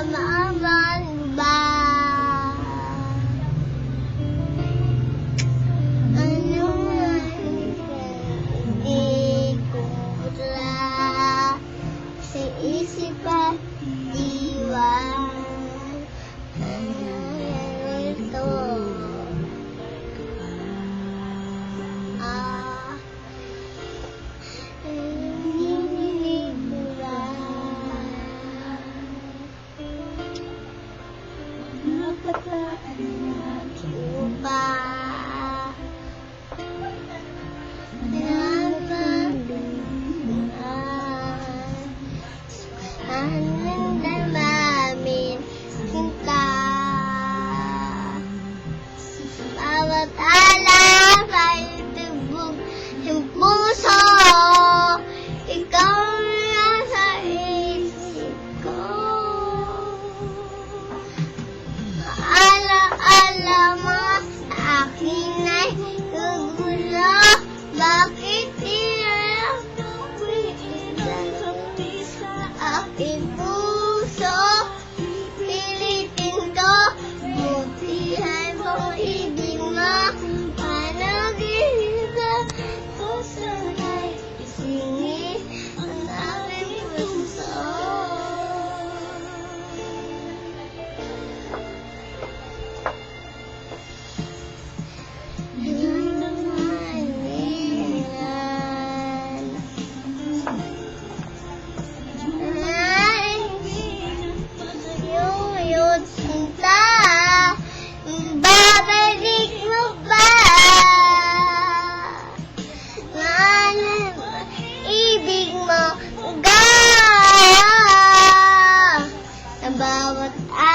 আমার বা Tadi. ba? Babalik mo ba? Ano ibig mo ga? Sa bawat araw.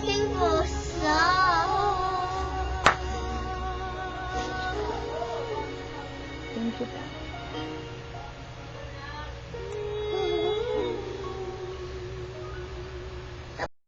quem você. Tem.